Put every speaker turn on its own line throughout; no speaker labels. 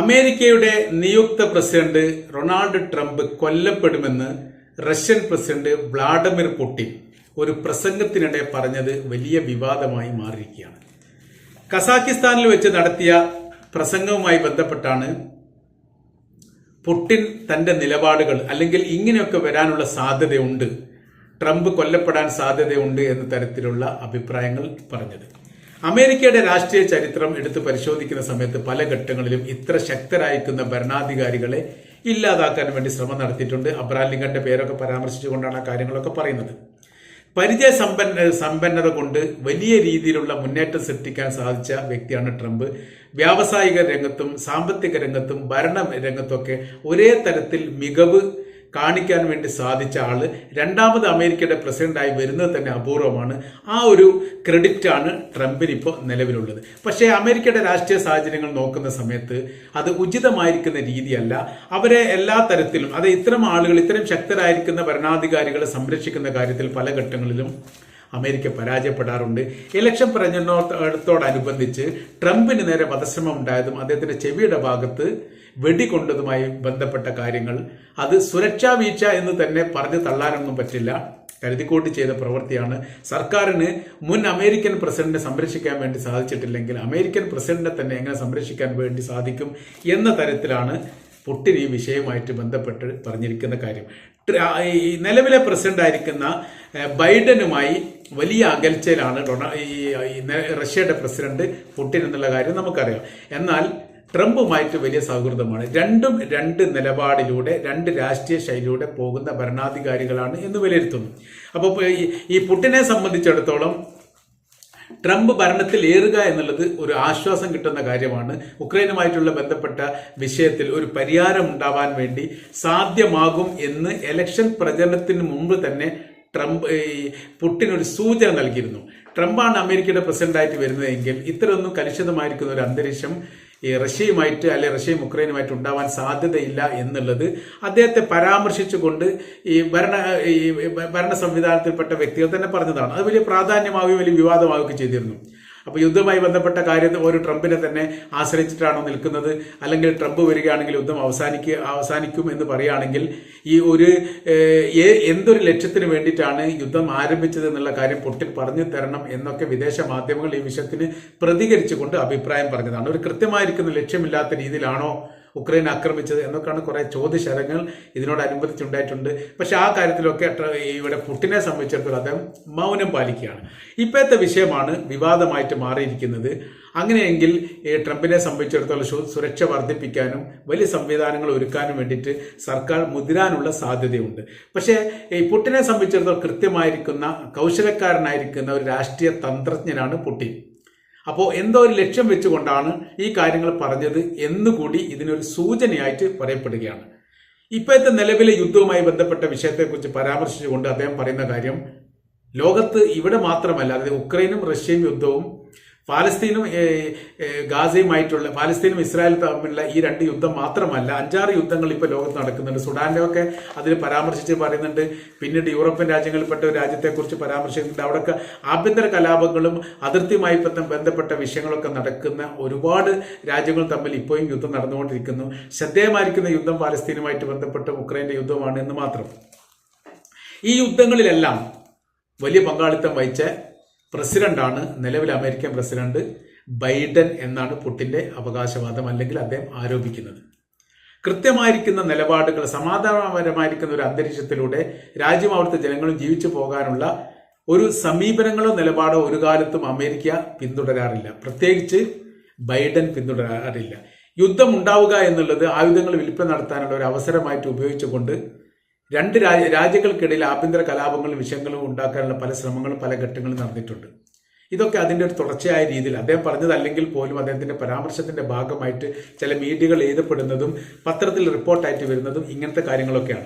അമേരിക്കയുടെ നിയുക്ത president Ronald Trump കൊല്ലപ്പെടുമെന്ന് റഷ്യൻ പ്രസിഡന്റ് വ്ളാഡിമിർ പുടിൻ ഒരു പ്രസംഗത്തിനിടെ പറഞ്ഞത് വലിയ വിവാദമായി മാറിയിരിക്കുകയാണ്. കസാക്കിസ്ഥാനിൽ വെച്ച് നടത്തിയ പ്രസംഗവുമായി ബന്ധപ്പെട്ടാണ് പുട്ടിൻ തന്റെ നിലപാടുകൾ അല്ലെങ്കിൽ ഇങ്ങനെയൊക്കെ വരാനുള്ള സാധ്യതയുണ്ട് ട്രംപ് കൊല്ലപ്പെടാൻ സാധ്യതയുണ്ട് എന്ന തരത്തിലുള്ള അഭിപ്രായങ്ങൾ പറഞ്ഞത്. അമേരിക്കയുടെ രാഷ്ട്രീയ ചരിത്രം എടുത്ത് പരിശോധിക്കുന്ന സമയത്ത് പല ഘട്ടങ്ങളിലും ഇത്ര ശക്തരായിരിക്കുന്ന ഭരണാധികാരികളെ ഇല്ലാതാക്കാൻ വേണ്ടി ശ്രമം നടത്തിയിട്ടുണ്ട്. അബ്രാം ലിങ്കന്റെ പേരൊക്കെ പരാമർശിച്ചുകൊണ്ടാണ് ആ കാര്യങ്ങളൊക്കെ പറയുന്നത്. പരിചയ സമ്പന്ന സമ്പന്നത കൊണ്ട് വലിയ രീതിയിലുള്ള മുന്നേറ്റം സൃഷ്ടിക്കാൻ സാധിച്ച വ്യക്തിയാണ് ട്രംപ്. വ്യാവസായിക രംഗത്തും സാമ്പത്തിക രംഗത്തും ഭരണ രംഗത്തൊക്കെ ഒരേ തരത്തിൽ മികവ് കാണിക്കാൻ വേണ്ടി സാധിച്ച ആൾ രണ്ടാമത് അമേരിക്കയുടെ പ്രസിഡന്റായി വരുന്നത് തന്നെ അപൂർവമാണ്. ആ ഒരു ക്രെഡിറ്റ് ആണ് ട്രംപിന് ഇപ്പോൾ നിലവിലുള്ളത്. പക്ഷേ അമേരിക്കയുടെ രാഷ്ട്രീയ സാഹചര്യങ്ങൾ നോക്കുന്ന സമയത്ത് അത് ഉചിതമായിരിക്കുന്ന രീതിയല്ല. അവരെ എല്ലാ തരത്തിലും അത് ഇത്തരം ആളുകൾ ഇത്തരം ശക്തരായിരിക്കുന്ന ഭരണാധികാരികളെ സംരക്ഷിക്കുന്ന കാര്യത്തിൽ പല ഘട്ടങ്ങളിലും അമേരിക്ക പരാജയപ്പെടാറുണ്ട്. ഇലക്ഷൻ പ്രചരണത്തോടനുബന്ധിച്ച് ട്രംപിന് നേരെ വധശ്രമം ഉണ്ടായതും അദ്ദേഹത്തിന്റെ ചെവിയുടെ ഭാഗത്ത് വെടികൊണ്ടതുമായി ബന്ധപ്പെട്ട കാര്യങ്ങൾ. അത് സുരക്ഷാ വീഴ്ച എന്ന് തന്നെ പറഞ്ഞു തള്ളാനൊന്നും പറ്റില്ല. കരുതിക്കൂട്ടി ചെയ്ത പ്രവൃത്തിയാണ്. സർക്കാരിന് മുൻ അമേരിക്കൻ പ്രസിഡന്റിനെ സംരക്ഷിക്കാൻ വേണ്ടി സാധിച്ചിട്ടില്ലെങ്കിൽ അമേരിക്കൻ പ്രസിഡന്റിനെ തന്നെ എങ്ങനെ സംരക്ഷിക്കാൻ വേണ്ടി സാധിക്കും എന്ന തരത്തിലാണ് പുട്ടിൻ ഈ വിഷയവുമായിട്ട് ബന്ധപ്പെട്ട് പറഞ്ഞിരിക്കുന്ന കാര്യം. നിലവിലെ പ്രസിഡന്റ് ആയിരിക്കുന്ന ബൈഡനുമായി വലിയ അകൽച്ചയിലാണ് ഈ റഷ്യയുടെ പ്രസിഡന്റ് പുട്ടിൻ എന്നുള്ള കാര്യം നമുക്കറിയാം. എന്നാൽ ട്രംപുമായിട്ട് വലിയ സൗഹൃദമാണ്. രണ്ടും രണ്ട് നിലപാടിലൂടെ രണ്ട് രാഷ്ട്രീയ ശൈലിയിലൂടെ പോകുന്ന ഭരണാധികാരികളാണ് എന്ന് വിലയിരുത്തുന്നു. അപ്പോൾ ഈ പുട്ടിനെ സംബന്ധിച്ചിടത്തോളം ട്രംപ് ഭരണത്തിൽ ഏറുക എന്നുള്ളത് ഒരു ആശ്വാസം കിട്ടുന്ന കാര്യമാണ്. ഉക്രൈനുമായിട്ടുള്ള ബന്ധപ്പെട്ട വിഷയത്തിൽ ഒരു പരിഹാരം ഉണ്ടാവാൻ വേണ്ടി സാധ്യമാകും എന്ന് എലക്ഷൻ പ്രചരണത്തിന് മുമ്പ് തന്നെ ട്രംപ് ഈ പുട്ടിൻ ഒരു സൂചന നൽകിയിരുന്നു. ട്രംപാണ് അമേരിക്കയുടെ പ്രസിഡന്റായിട്ട് വരുന്നതെങ്കിൽ ഇത്തരമൊന്നും കലുഷിതമായിരിക്കുന്ന ഒരു അന്തരീക്ഷം ഈ റഷ്യയുമായിട്ട് അല്ലെ റഷ്യയും ഉക്രൈനുമായിട്ട് ഉണ്ടാവാൻ സാധ്യതയില്ല എന്നുള്ളത് അദ്ദേഹത്തെ പരാമർശിച്ചുകൊണ്ട് ഈ ഭരണ ഈ ഭരണ സംവിധാനത്തിൽപ്പെട്ട വ്യക്തികൾ തന്നെ പറഞ്ഞതാണ്. അത് വലിയ പ്രാധാന്യമാവുകയും വലിയ വിവാദമാവുകയും ചെയ്തിരുന്നു. അപ്പോൾ യുദ്ധവുമായി ബന്ധപ്പെട്ട കാര്യം ഒരു ട്രംപിനെ തന്നെ ആശ്രയിച്ചിട്ടാണോ നിൽക്കുന്നത്? അല്ലെങ്കിൽ ട്രംപ് വരികയാണെങ്കിൽ യുദ്ധം അവസാനിക്കുക അവസാനിക്കും എന്ന് പറയുകയാണെങ്കിൽ ഈ ഒരു എന്തൊരു ലക്ഷ്യത്തിന് വേണ്ടിയിട്ടാണ് യുദ്ധം ആരംഭിച്ചത് എന്നുള്ള കാര്യം പൊട്ടി പറഞ്ഞു തരണം എന്നൊക്കെ വിദേശ മാധ്യമങ്ങൾ ഈ വിഷയത്തിന് പ്രതികരിച്ചുകൊണ്ട് അഭിപ്രായം പറഞ്ഞതാണ്. ഒരു കൃത്യമായിരിക്കുന്ന ലക്ഷ്യമില്ലാത്ത രീതിയിലാണോ ഉക്രൈൻ ആക്രമിച്ചത് എന്നൊക്കെയാണ് കുറെ ചോദ്യശരങ്ങൾ ഇതിനോടനുബന്ധിച്ചുണ്ടായിട്ടുണ്ട്. പക്ഷെ ആ കാര്യത്തിലൊക്കെ ഇവിടെ പുട്ടിനെ സംബന്ധിച്ചിടത്തോളം അദ്ദേഹം മൗനം പാലിക്കുകയാണ്. ഇപ്പോഴത്തെ വിഷയമാണ് വിവാദമായിട്ട് മാറിയിരിക്കുന്നത്. അങ്ങനെയെങ്കിൽ ട്രംപിനെ സംബന്ധിച്ചിടത്തോളം സുരക്ഷ വർദ്ധിപ്പിക്കാനും വലിയ സംവിധാനങ്ങൾ ഒരുക്കാനും വേണ്ടിയിട്ട് സർക്കാർ മുതിരാനുള്ള സാധ്യതയുണ്ട്. പക്ഷേ ഈ പുട്ടിനെ സംബന്ധിച്ചിടത്തോളം കൃത്യമായിരിക്കുന്ന കൗശലക്കാരനായിരിക്കുന്ന ഒരു രാഷ്ട്രീയ തന്ത്രജ്ഞനാണ് പുട്ടിൻ അപ്പോൾ എന്തോ ഒരു ലക്ഷ്യം വെച്ചുകൊണ്ടാണ് ഈ കാര്യങ്ങൾ പറഞ്ഞത് എന്നുകൂടി ഇതിനൊരു സൂചനയായിട്ട് പറയപ്പെടുകയാണ്. ഇപ്പോഴത്തെ നിലവിലെ യുദ്ധവുമായി ബന്ധപ്പെട്ട വിഷയത്തെക്കുറിച്ച് പരാമർശിച്ചുകൊണ്ട് അദ്ദേഹം പറയുന്ന കാര്യം ലോകത്ത് ഇവിടെ മാത്രമല്ല അതായത് ഉക്രൈനും റഷ്യയും യുദ്ധവും പാലസ്തീനും ഗാസയുമായിട്ടുള്ള പാലസ്തീനും ഇസ്രായേലും തമ്മിലുള്ള ഈ രണ്ട് യുദ്ധം മാത്രമല്ല അഞ്ചാറ് യുദ്ധങ്ങൾ ഇപ്പോൾ ലോകത്ത് നടക്കുന്നുണ്ട്. സുഡാനിലൊക്കെ അതിൽ പരാമർശിച്ച് പറയുന്നുണ്ട്. പിന്നീട് യൂറോപ്യൻ രാജ്യങ്ങളിൽപ്പെട്ട ഒരു രാജ്യത്തെക്കുറിച്ച് പരാമർശിക്കുന്നുണ്ട്. അവിടെയൊക്കെ ആഭ്യന്തര കലാപങ്ങളും അതിർത്തിയുമായി ബന്ധ- ബന്ധപ്പെട്ട വിഷയങ്ങളൊക്കെ നടക്കുന്ന ഒരുപാട് രാജ്യങ്ങൾ തമ്മിൽ ഇപ്പോഴും യുദ്ധം നടന്നുകൊണ്ടിരിക്കുന്നു. ശ്രദ്ധേയമായിരിക്കുന്ന യുദ്ധം പാലസ്തീനുമായിട്ട് ബന്ധപ്പെട്ട ഉക്രൈന്റെ യുദ്ധമാണ് എന്ന് മാത്രം. ഈ യുദ്ധങ്ങളിലെല്ലാം വലിയ പങ്കാളിത്തം വഹിച്ച പ്രസിഡന്റാണ് നിലവിൽ അമേരിക്കൻ പ്രസിഡന്റ് ബൈഡൻ എന്നാണ് പുട്ടിന്റെ അവകാശവാദം അല്ലെങ്കിൽ അദ്ദേഹം ആരോപിക്കുന്നത്. കൃത്യമായിരിക്കുന്ന നിലപാടുകൾ സമാധാനപരമായിരിക്കുന്ന ഒരു അന്തരീക്ഷത്തിലൂടെ രാജ്യം അവിടുത്തെ ജനങ്ങളും ജീവിച്ചു പോകാനുള്ള ഒരു സമീപനങ്ങളോ നിലപാടോ ഒരു കാലത്തും അമേരിക്ക പിന്തുടരാറില്ല. പ്രത്യേകിച്ച് ബൈഡൻ പിന്തുടരാറില്ല. യുദ്ധം ഉണ്ടാവുക എന്നുള്ളത് ആയുധങ്ങൾ വിൽപ്പന നടത്താനുള്ള ഒരു അവസരമായിട്ട് ഉപയോഗിച്ചുകൊണ്ട് രണ്ട് രാജ്യ രാജ്യങ്ങൾക്കിടയിൽ ആഭ്യന്തര കലാപങ്ങളും വിഷയങ്ങളും ഉണ്ടാക്കാനുള്ള പല ശ്രമങ്ങളും പല ഘട്ടങ്ങളും നടന്നിട്ടുണ്ട്. ഇതൊക്കെ അതിന്റെ ഒരു തുടർച്ചയായ രീതിയിൽ അദ്ദേഹം പറഞ്ഞതല്ലെങ്കിൽ പോലും അദ്ദേഹത്തിന്റെ പരാമർശത്തിന്റെ ഭാഗമായിട്ട് ചില മീഡിയകൾ എഴുതപ്പെടുന്നതും പത്രത്തിൽ റിപ്പോർട്ടായിട്ട് വരുന്നതും ഇങ്ങനത്തെ കാര്യങ്ങളൊക്കെയാണ്.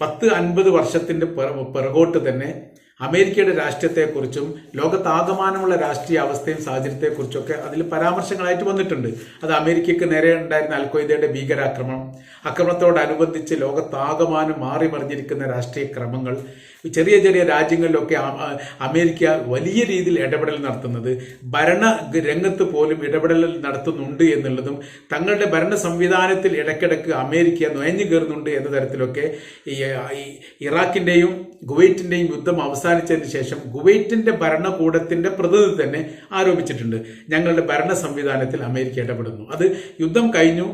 പത്ത് അൻപത് വർഷത്തിന്റെ പിറ- പിറകോട്ട് തന്നെ അമേരിക്കയുടെ രാഷ്ട്രീയത്തെക്കുറിച്ചും ലോകത്താകമാനമുള്ള രാഷ്ട്രീയ അവസ്ഥയും സാഹചര്യത്തെക്കുറിച്ചൊക്കെ അതിൽ പരാമർശങ്ങളായിട്ട് വന്നിട്ടുണ്ട്. അത് അമേരിക്കയ്ക്ക് നേരെ ഉണ്ടായിരുന്ന അൽഖ്വയ്ദയുടെ ഭീകരാക്രമണം അക്രമത്തോടനുബന്ധിച്ച് ലോകത്താകമാനം മാറി മറിഞ്ഞിരിക്കുന്ന രാഷ്ട്രീയ ക്രമങ്ങൾ ചെറിയ ചെറിയ രാജ്യങ്ങളിലൊക്കെ അമേരിക്ക വലിയ രീതിയിൽ ഇടപെടൽ നടത്തുന്നത് ഭരണ രംഗത്ത് പോലും ഇടപെടൽ നടത്തുന്നുണ്ട് എന്നുള്ളതും തങ്ങളുടെ ഭരണ സംവിധാനത്തിൽ ഇടയ്ക്കിടയ്ക്ക് അമേരിക്ക നുഴഞ്ഞു കയറുന്നുണ്ട് എന്ന തരത്തിലൊക്കെ ഈ ഇറാഖിന്റെയും കുവൈറ്റിന്റെയും യുദ്ധം അവസാനിച്ചതിന് ശേഷം കുവൈറ്റിന്റെ ഭരണകൂടത്തിന്റെ പ്രതിനിധി തന്നെ ആരോപിച്ചിട്ടുണ്ട്. ഞങ്ങളുടെ ഭരണ സംവിധാനത്തിൽ അമേരിക്ക ഇടപെടുന്നു. അത് യുദ്ധം കഴിഞ്ഞു.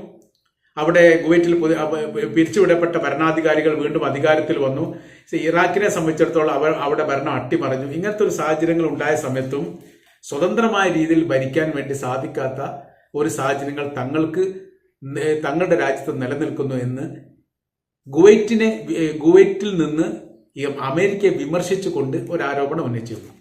അവിടെ കുവൈറ്റിൽ പിരിച്ചുവിടപ്പെട്ട ഭരണാധികാരികൾ വീണ്ടും അധികാരത്തിൽ വന്നു. ഇറാഖിനെ സംബന്ധിച്ചിടത്തോളം അവർ അവിടെ ഭരണം അട്ടിമറിഞ്ഞു. ഇങ്ങനത്തെ ഒരു സാഹചര്യങ്ങൾ ഉണ്ടായ സമയത്തും സ്വതന്ത്രമായ രീതിയിൽ ഭരിക്കാൻ വേണ്ടി സാധിക്കാത്ത ഒരു സാഹചര്യങ്ങൾ തങ്ങൾക്ക് തങ്ങളുടെ രാജ്യത്ത് നിലനിൽക്കുന്നു എന്ന് ഗുവൈറ്റിനെ ഗുവൈറ്റിൽ നിന്ന് ഈ അമേരിക്കയെ വിമർശിച്ചുകൊണ്ട് ഒരു ആരോപണം ഉന്നയിച്ചിരുന്നു.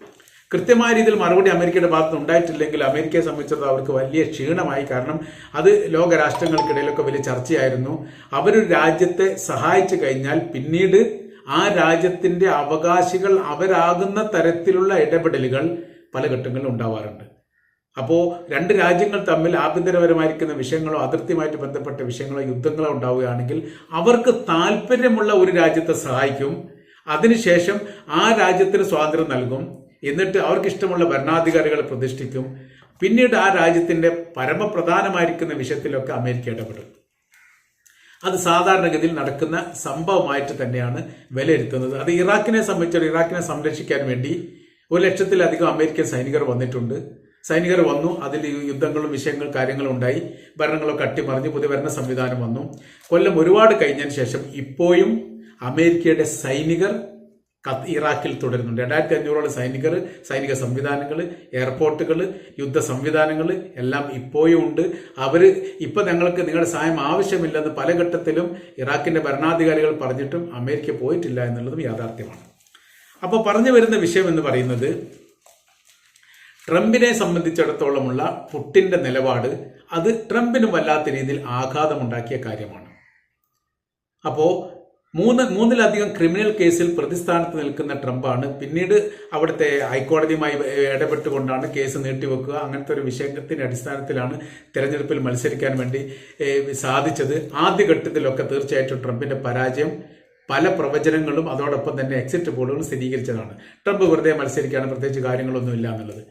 കൃത്യമായ രീതിയിൽ മറുപടി അമേരിക്കയുടെ ഭാഗത്ത് ഉണ്ടായിട്ടില്ലെങ്കിൽ അമേരിക്കയെ സംബന്ധിച്ചിടത്തോളം അവർക്ക് വലിയ ക്ഷീണമായി. കാരണം അത് ലോകരാഷ്ട്രങ്ങൾക്കിടയിലൊക്കെ വലിയ ചർച്ചയായിരുന്നു. അവരൊരു രാജ്യത്തെ സഹായിച്ചു കഴിഞ്ഞാൽ പിന്നീട് ആ രാജ്യത്തിന്റെ അവകാശികൾ അവരാകുന്ന തരത്തിലുള്ള ഇടപെടലുകൾ പല ഘട്ടങ്ങളിലും ഉണ്ടാവാറുണ്ട്. അപ്പോൾ രണ്ട് രാജ്യങ്ങൾ തമ്മിൽ ആഭ്യന്തരപരമായിരിക്കുന്ന വിഷയങ്ങളോ അതിർത്തിയുമായിട്ട് ബന്ധപ്പെട്ട വിഷയങ്ങളോ യുദ്ധങ്ങളോ ഉണ്ടാവുകയാണെങ്കിൽ അവർക്ക് താല്പര്യമുള്ള ഒരു രാജ്യത്തെ സഹായിക്കും. അതിനുശേഷം ആ രാജ്യത്തിന് സ്വാതന്ത്ര്യം നൽകും. എന്നിട്ട് അവർക്ക് ഇഷ്ടമുള്ള ഭരണാധികാരികളെ പ്രതിഷ്ഠിക്കും. പിന്നീട് ആ രാജ്യത്തിന്റെ പരമപ്രധാനമായിരിക്കുന്ന വിഷയത്തിലൊക്കെ അമേരിക്ക ഇടപെടും. അത് സാധാരണഗതിയിൽ നടക്കുന്ന സംഭവമായിട്ട് തന്നെയാണ് വിലയിരുത്തുന്നത്. അത് ഇറാഖിനെ സംബന്ധിച്ച് ഇറാഖിനെ സംരക്ഷിക്കാൻ വേണ്ടി ഒരു ലക്ഷത്തിലധികം അമേരിക്കൻ സൈനികർ വന്നിട്ടുണ്ട്. സൈനികർ വന്നു അതിൽ യുദ്ധങ്ങളും വിഷയങ്ങളും കാര്യങ്ങളും ഉണ്ടായി. ഭരണങ്ങളൊക്കെ അട്ടിമറിഞ്ഞ് പുതിയ ഭരണ സംവിധാനം വന്നു. കൊല്ലം ഒരുപാട് കഴിഞ്ഞതിന് ശേഷം ഇപ്പോഴും അമേരിക്കയുടെ സൈനികർ ഇറാഖിൽ തുടരുന്നുണ്ട്. രണ്ടായിരത്തി അഞ്ഞൂറോളം സൈനികർ സൈനിക സംവിധാനങ്ങൾ എയർപോർട്ടുകൾ യുദ്ധ സംവിധാനങ്ങൾ എല്ലാം ഇപ്പോഴും ഉണ്ട്. അവർ ഇപ്പോൾ ഞങ്ങൾക്ക് നിങ്ങളുടെ സഹായം ആവശ്യമില്ലെന്ന് പല ഘട്ടത്തിലും ഇറാഖിന്റെ ഭരണാധികാരികൾ പറഞ്ഞിട്ടും അമേരിക്ക പോയിട്ടില്ല എന്നുള്ളതും യാഥാർത്ഥ്യമാണ്. അപ്പോൾ പറഞ്ഞു വരുന്ന വിഷയം എന്ന് പറയുന്നത് ട്രംപിനെ സംബന്ധിച്ചിടത്തോളമുള്ള പുട്ടിന്റെ നിലപാട് അത് ട്രംപിനും വല്ലാത്ത രീതിയിൽ ആഘാതമുണ്ടാക്കിയ കാര്യമാണ്. അപ്പോ മൂന്ന് മൂന്നിലധികം ക്രിമിനൽ കേസിൽ പ്രതിസ്ഥാനത്ത് നിൽക്കുന്ന ട്രംപാണ്. പിന്നീട് അവിടുത്തെ ഹൈക്കോടതിയുമായി ഇടപെട്ടുകൊണ്ടാണ് കേസ് നീട്ടിവെക്കുക. അങ്ങനത്തെ ഒരു വിഷയത്തിന്റെ അടിസ്ഥാനത്തിലാണ് തെരഞ്ഞെടുപ്പിൽ മത്സരിക്കാൻ വേണ്ടി സാധിച്ചത്. ആദ്യഘട്ടത്തിലൊക്കെ തീർച്ചയായിട്ടും ട്രംപിന്റെ പരാജയം പല പ്രവചനങ്ങളും അതോടൊപ്പം തന്നെ എക്സിറ്റ് പോളുകളും സ്ഥിരീകരിച്ചതാണ്. ട്രംപ് വെറുതെ മത്സരിക്കുകയാണ് പ്രത്യേകിച്ച് കാര്യങ്ങളൊന്നും ഇല്ല എന്നുള്ളത്.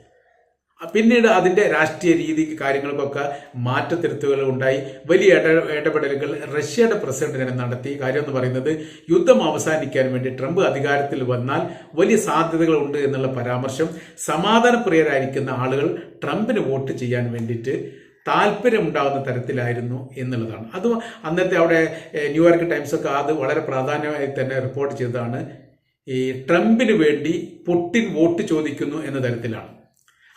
പിന്നീട് അതിന്റെ രാഷ്ട്രീയ രീതിക്ക് കാര്യങ്ങൾക്കൊക്കെ മാറ്റത്തിരുത്തുകൾ ഉണ്ടായി. വലിയ ഇട ഇടപെടലുകൾ റഷ്യയുടെ പ്രസിഡന്റിനെ നടത്തി. കാര്യം എന്ന് പറയുന്നത് യുദ്ധം അവസാനിക്കാൻ വേണ്ടി ട്രംപ് അധികാരത്തിൽ വന്നാൽ വലിയ സാധ്യതകൾ ഉണ്ട് എന്നുള്ള പരാമർശം സമാധാനപ്രിയരായിരിക്കുന്ന ആളുകൾ ട്രംപിന് വോട്ട് ചെയ്യാൻ വേണ്ടിയിട്ട് താല്പര്യമുണ്ടാകുന്ന തരത്തിലായിരുന്നു എന്നുള്ളതാണ്. അത് അന്നത്തെ അവിടെ ന്യൂയോർക്ക് ടൈംസൊക്കെ അത് വളരെ പ്രാധാന്യമായി തന്നെ റിപ്പോർട്ട് ചെയ്തതാണ്. ഈ ട്രംപിന് വേണ്ടി പുട്ടിൻ വോട്ട് ചോദിക്കുന്നു എന്ന തരത്തിലാണ്.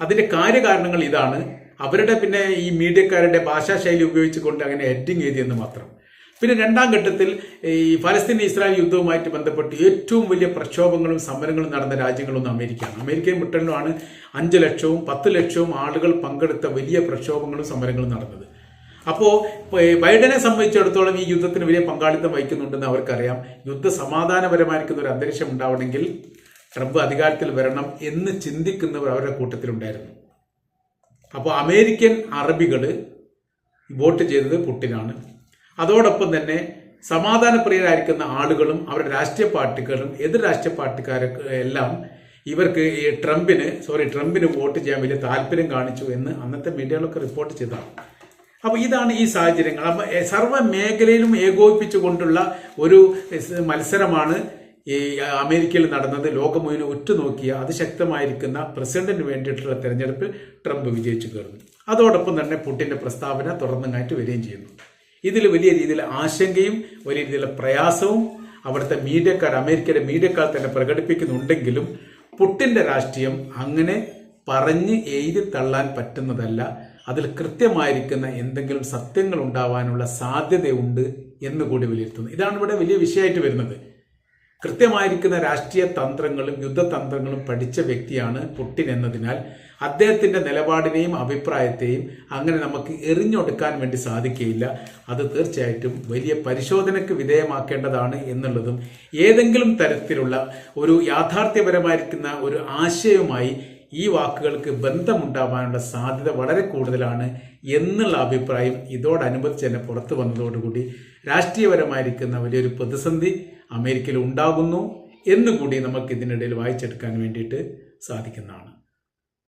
അതിന്റെ കാര്യകാരണങ്ങൾ ഇതാണ്. അവരുടെ പിന്നെ ഈ മീഡിയക്കാരുടെ ഭാഷാശൈലി ഉപയോഗിച്ചുകൊണ്ട് അങ്ങനെ എഡിങ് എഴുതിയെന്ന് മാത്രം. പിന്നെ രണ്ടാം ഘട്ടത്തിൽ ഈ ഫലസ്തീൻ ഇസ്രായേൽ യുദ്ധവുമായിട്ട് ബന്ധപ്പെട്ട് ഏറ്റവും വലിയ പ്രക്ഷോഭങ്ങളും സമരങ്ങളും നടന്ന രാജ്യങ്ങളൊന്നും അമേരിക്കയാണ്. അമേരിക്കയും ബ്രിട്ടനിലുമാണ് അഞ്ച് ലക്ഷവും പത്ത് ലക്ഷവും ആളുകൾ പങ്കെടുത്ത വലിയ പ്രക്ഷോഭങ്ങളും സമരങ്ങളും നടന്നത്. അപ്പോൾ ബൈഡനെ സംബന്ധിച്ചിടത്തോളം ഈ യുദ്ധത്തിന് വലിയ പങ്കാളിത്തം വഹിക്കുന്നുണ്ടെന്ന് അവർക്കറിയാം. യുദ്ധ സമാധാനപരമായിരിക്കുന്ന ഒരു അന്തരീക്ഷം ഉണ്ടാവണമെങ്കിൽ ട്രംപ് അധികാരത്തിൽ വരണം എന്ന് ചിന്തിക്കുന്നവർ അവരുടെ കൂട്ടത്തിലുണ്ടായിരുന്നു. അപ്പോൾ അമേരിക്കൻ അറബികൾ വോട്ട് ചെയ്തത് പുട്ടിനാണ്. അതോടൊപ്പം തന്നെ സമാധാനപ്രിയരായിരിക്കുന്ന ആളുകളും അവരുടെ രാഷ്ട്രീയ പാർട്ടികളും എതിർ രാഷ്ട്രീയ പാർട്ടിക്കാരൊക്കെ എല്ലാം ഇവർക്ക് ഈ ട്രംപിന് സോറി ട്രംപിന് വോട്ട് ചെയ്യാൻ വലിയ താല്പര്യം കാണിച്ചു എന്ന് അന്നത്തെ മീഡിയകളൊക്കെ റിപ്പോർട്ട് ചെയ്തതാണ്. അപ്പോൾ ഇതാണ് ഈ സാഹചര്യങ്ങൾ. അപ്പൊ സർവ മേഖലയിലും ഏകോപിപ്പിച്ചുകൊണ്ടുള്ള ഒരു മത്സരമാണ് ഈ അമേരിക്കയിൽ നടന്നത് ലോകം മുഴുവൻ ഉറ്റുനോക്കിയ അതിശക്തമായിരിക്കുന്ന പ്രസിഡന്റിന് വേണ്ടിയിട്ടുള്ള തെരഞ്ഞെടുപ്പിൽ ട്രംപ് വിജയിച്ചു കയറുന്നു. അതോടൊപ്പം തന്നെ പുട്ടിന്റെ പ്രസ്താവന തുടർന്നങ്ങായിട്ട് വരികയും ചെയ്യുന്നു. ഇതിൽ വലിയ രീതിയിൽ ആശങ്കയും വലിയ രീതിയിലുള്ള പ്രയാസവും അവിടുത്തെ മീഡിയക്കാർ അമേരിക്കയുടെ മീഡിയക്കാർ തന്നെ പ്രകടിപ്പിക്കുന്നുണ്ടെങ്കിലും പുട്ടിന്റെ രാഷ്ട്രീയം അങ്ങനെ പറഞ്ഞ് എഴുതി തള്ളാൻ പറ്റുന്നതല്ല. അതിൽ കൃത്യമായിരിക്കുന്ന എന്തെങ്കിലും സത്യങ്ങൾ ഉണ്ടാവാനുള്ള സാധ്യതയുണ്ട് എന്ന് കൂടി വിലയിരുത്തുന്നു. ഇതാണ് ഇവിടെ വലിയ വിഷയമായിട്ട് വരുന്നത്. കൃത്യമായിരിക്കുന്ന രാഷ്ട്രീയ തന്ത്രങ്ങളും യുദ്ധതന്ത്രങ്ങളും പഠിച്ച വ്യക്തിയാണ് പുട്ടിൻ എന്നതിനാൽ അദ്ദേഹത്തിന്റെ നിലപാടിനെയും അഭിപ്രായത്തെയും അങ്ങനെ നമുക്ക് എറിഞ്ഞൊടുക്കാൻ വേണ്ടി സാധിക്കുകയില്ല. അത് തീർച്ചയായിട്ടും വലിയ പരിശോധനയ്ക്ക് വിധേയമാക്കേണ്ടതാണ് എന്നുള്ളതും ഏതെങ്കിലും തരത്തിലുള്ള ഒരു യാഥാർത്ഥ്യപരമായിരിക്കുന്ന ഒരു ആശയവുമായി ഈ വാക്കുകൾക്ക് ബന്ധമുണ്ടാവാനുള്ള സാധ്യത വളരെ കൂടുതലാണ് എന്നുള്ള അഭിപ്രായം ഇതോടനുബന്ധിച്ച് തന്നെ പുറത്തു വന്നതോടുകൂടി രാഷ്ട്രീയപരമായിരിക്കുന്ന വലിയൊരു പ്രതിസന്ധി അമേരിക്കയിൽ ഉണ്ടാകുന്നു എന്നുകൂടി നമുക്ക് ഇതിനിടയിൽ വായിച്ചെടുക്കാൻ വേണ്ടിയിട്ട് സാധിക്കുന്നതാണ്.